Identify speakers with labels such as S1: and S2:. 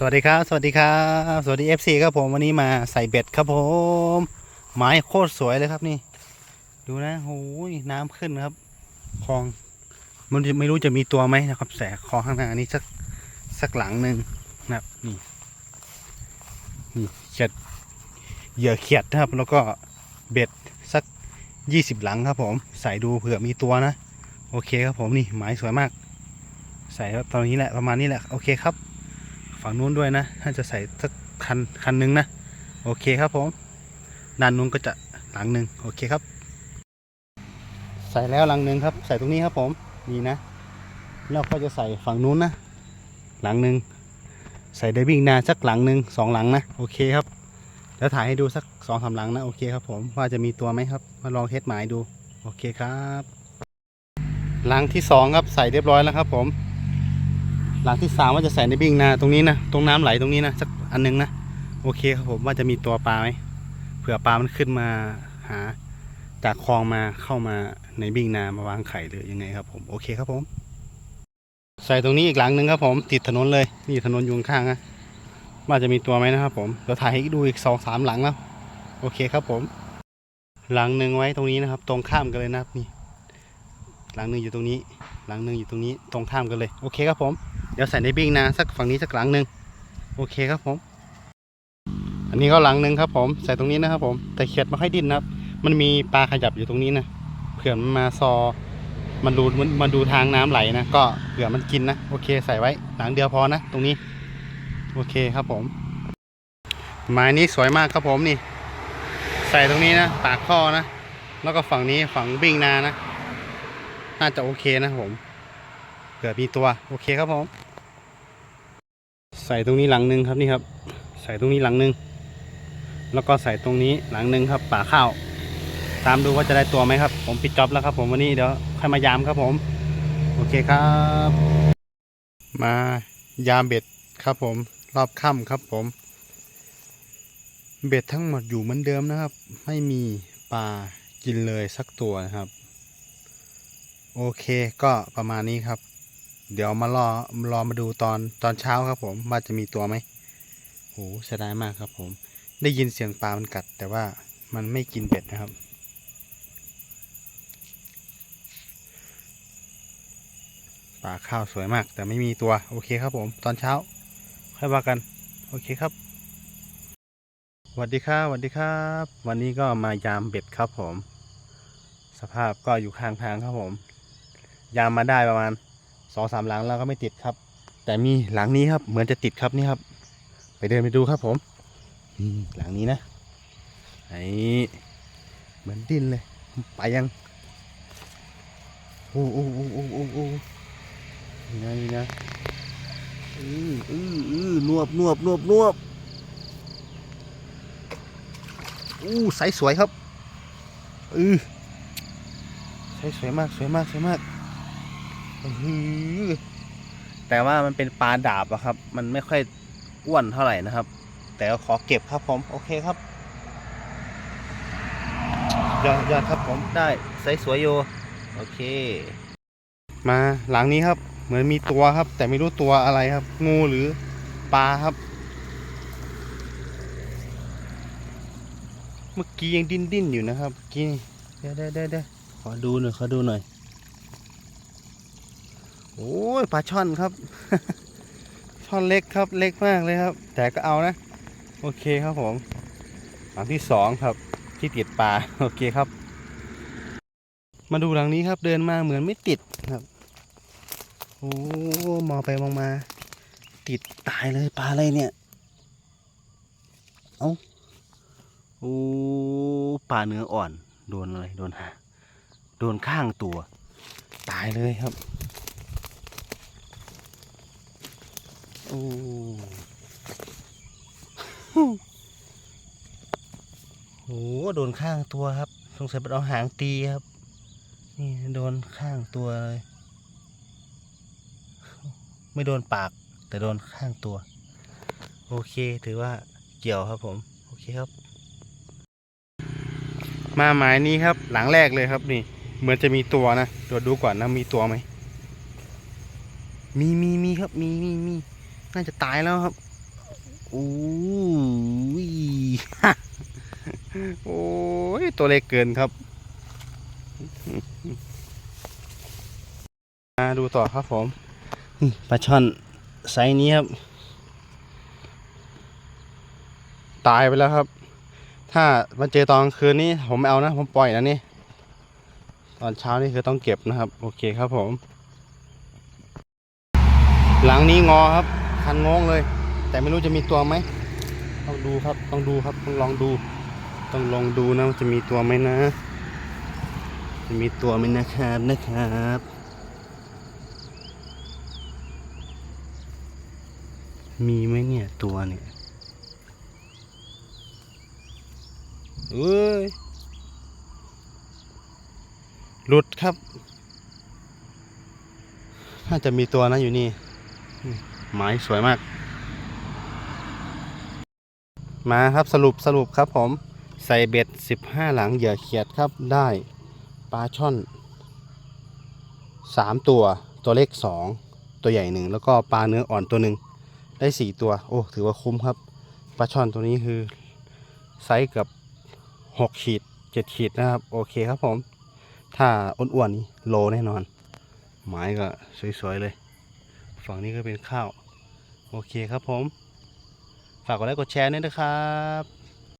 S1: สวัสดีครับ สวัสดีครับ สวัสดี FC ครับผมวันนี้มาใส่เบ็ดครับผมไม้โคตรสวยเลยครับนี่ ดูนะโอ้ยน้ำขึ้นครับคลองมันไม่รู้จะมีตัวไหมนะครับ แสคลองข้างหน้านี้สักสักหลังหนึ่งนะครับนี่นี่เขียดเหยื่อเขียดนะครับ แล้วก็เบ็ดสักยี่สิบหลังครับ ผมใส่ดูเผื่อมีตัวนะ โอเคครับผมนี่ไม้สวยมาก ใส่ตอนนี้แหละประมาณนี้แหละโอเคครับ ฝั่งนู้นด้วยนะถ้าจะใส่สักคันคันหนึงนะ โอเคครับผมด้านนู้นก็จะหลังหนึ่งโอเคครับ ใส่แล้วหลังหนึ่งครับ ใส่ตรงนี้ครับผมนี่นะแล้วก็จะใส่ฝั่งนู้นนะ หลังหนึ่งใส่ไดวิ่งนาสักหลังหนึ่งสองหลังนะโอเคครับ แล้วถ่ายให้ดูสักสองสามหลังนะโอเคครับผมว่าจะมีตัวไหมครับ มาลองเทสหมายดู โอเคครับ หลังที่สองครับใส่เรียบร้อยแล้วครับผม หลังที่สามว่าจะใส่ในบิ้งนาตรงนี้นะตรงน้ำไหลตรงนี้นะสักอันหนึงนะโอเคครับผมว่าจะมีตัวปลาไหมเผื่อปลามันขึ้นมาหา จากคลองมาเข้ามาในบิ้งนามาวางไข่หรือยังไงครับผมโอเคครับผม ใส่ตรงนี้อีกหลังหนึ่งครับผม ติดถนนเลยนี่ถนนอยู่ข้างนะว่าจะมีตัวไหมนะครับผมเดี๋ยวถ่ายให้ดูอีกสองสามหลังแล้วโอเคครับผม หลังหนึ่งไว้ตรงนี้นะครับ ตรงข้ามกันเลยนะครับนี่หลังหนึ่งอยู่ตรงนี้ หลังหนึ่งอยู่ตรงนี้ตรงข้ามกันเลย โอเคครับผม ดี๋ยวใส่ในบิ้งนะสักฝั่งนี้สักหลังหนึ่งโอเคครับผม อันนี้ก็หลังหนึ่งครับผมใส่ตรงนี้นะครับผม แต่เขียดไม่ค่อยดิ้นนะครับ มันมีปลาขยับอยู่ตรงนี้นะเผื่อมันมาซอ มันดูมันมันดูทางน้ำไหลนะก็เผื่อมันกินนะโอเคใส่ไว้หลังเดียวพอนะตรงนี้ โอเคครับผมไม้นี้สวยมากครับผมนี่ ใส่ตรงนี้นะปากข้อนะ แล้วก็ฝั่งนี้ฝั่งบิ้งนานะ น่าจะโอเคนะผมเผื่อมีตัว โอเคครับผม ใส่ตรงนี้หลังหนึ่งครับนี่ครับ ใส่ตรงนี้หลังหนึ่งแล้วก็ใส่ตรงนี้หลังหนึ่งครับป่าข้าว ตามดูว่าจะได้ตัวไหมครับ ผมปิดจ็อบแล้วครับ ผมวันนี้เดี๋ยวค่อยมายามครับผม โอเคครับ มายามเบ็ดครับผมรอบค่ำครับผม เบ็ดทั้งหมดอยู่เหมือนเดิมนะครับ ไม่มีปลากินเลยสักตัวนะครับ โอเคก็ประมาณนี้ครับ เดี๋ยวมารอรอมาดูตอนตอนเช้าครับผมว่าจะมีตัวไหมโหเสียดายมากครับผม ได้ยินเสียงปลามันกัด แต่ว่ามันไม่กินเบ็ดนะครับ ปลาข้าวสวยมาก แต่ไม่มีตัว โอเคครับผม ตอนเช้า ค่อยว่ากัน โอเคครับสวัสดีครับสวัสดีครับ วันนี้ก็มายามเบ็ดครับผม สภาพก็อยู่ข้างทางครับผม ยามมาได้ประมาณ สองสามหลังแล้วก็ไม่ติดครับ แต่มีหลังนี้ครับ เหมือนจะติดครับนี่ครับ ไปเดินไปดูครับผมหลังนี้นะไอ้เหมือนดิ้นเลย ไปยังโอ้โอ้โอ้โอ้โอ้โอ้นี่นะนี่นะอืออืออือนวบนวบนวบนวบอู้ไซส์สวยครับอือใช่สวยมากสวยมากสวยมาก แต่ว่ามันเป็นปลาดาบอะครับ มันไม่ค่อยอ้วนเท่าไหร่นะครับ แต่ก็ขอเก็บครับผม โอเคครับยอดยอดครับผมได้ไซส์สวยโยโอเค มาหลังนี้ครับ เหมือนมีตัวครับ แต่ไม่รู้ตัวอะไรครับ งูหรือปลาครับ เมื่อกี้ยังดิ้นดิ้นอยู่นะครับเกี้เดี๋ยวเดี๋ยวเดี๋ยวเดี๋ยวขอดูหน่อยขอดูหน่อย โอ้ยปลาช่อนครับ ช่อนเล็กครับเล็กมากเลยครับ แต่ก็เอานะ โอเคครับผมหลังที่สองครับที่ติดปลาโอเคครับ มาดูหลังนี้ครับเดินมาเหมือนไม่ติดครับโอ้มองไปมองมา ติดตายเลยปลาอะไรเนี่ย เอาโอ้ปลาเนื้ออ่อน โดนอะไรโดนหาโดนข้างตัว ตายเลยครับ โอ้โหโดนข้างตัวครับสงสัยเป็นเอาหางตีครับ นี่โดนข้างตัวเลย ไม่โดนปาก แต่โดนข้างตัว โอเคถือว่าเกี่ยวครับผม โอเคครับ มาหมายนี้ครับ หลังแรกเลยครับนี่ เหมือนจะมีตัวนะตรวจดูก่อนนะมีตัวไหมมีมีมีครับมีมีมี น่าจะตายแล้วครับอู้ยโอ้ย ตัวเล็กเกินครับมาดูต่อครับผมนี่ปลาช่อนไซส์นี้ครับ ตายไปแล้วครับ ถ้ามาเจอตอนกลางคืนนี้ผมไม่เอานะ ผมปล่อยแล้วนี่ ตอนเช้านี่คือต้องเก็บนะครับ โอเคครับผม หลังนี้งอครับ คันงงเลย แต่ไม่รู้จะมีตัวไหมต้องดูครับต้องดูครับต้องลองดู ต้องลองดูนะว่าจะมีตัวไหมนะ จะมีตัวไหมนะครับนะครับมีไหมเนี่ยตัวเนี่ยเอ้ยหลุดครับ น่าจะมีตัวนะอยู่นี่ ไม้สวยมาก มาครับสรุปสรุปครับผม ใส่เบ็ด 15 หลังเหยื่อเขียดครับได้ปลาช่อน 3 ตัวตัวเล็ก 2 ตัวใหญ่หนึ่งแล้วก็ปลาเนื้ออ่อนตัวหนึ่งได้ 4 ตัว โอ้ ถือว่าคุ้มครับปลาช่อนตัวนี้คือไซส์เกับ6 ขีด 7 ขีดนะครับ โอเคครับผม ถ้าอ้วนๆนี่โลแน่นอนไม้ก็สวยๆเลย ฝั่งนี้ก็เป็นข้าว โอเคครับผม ฝากกดไลค์กดแชร์ด้วยนะครับ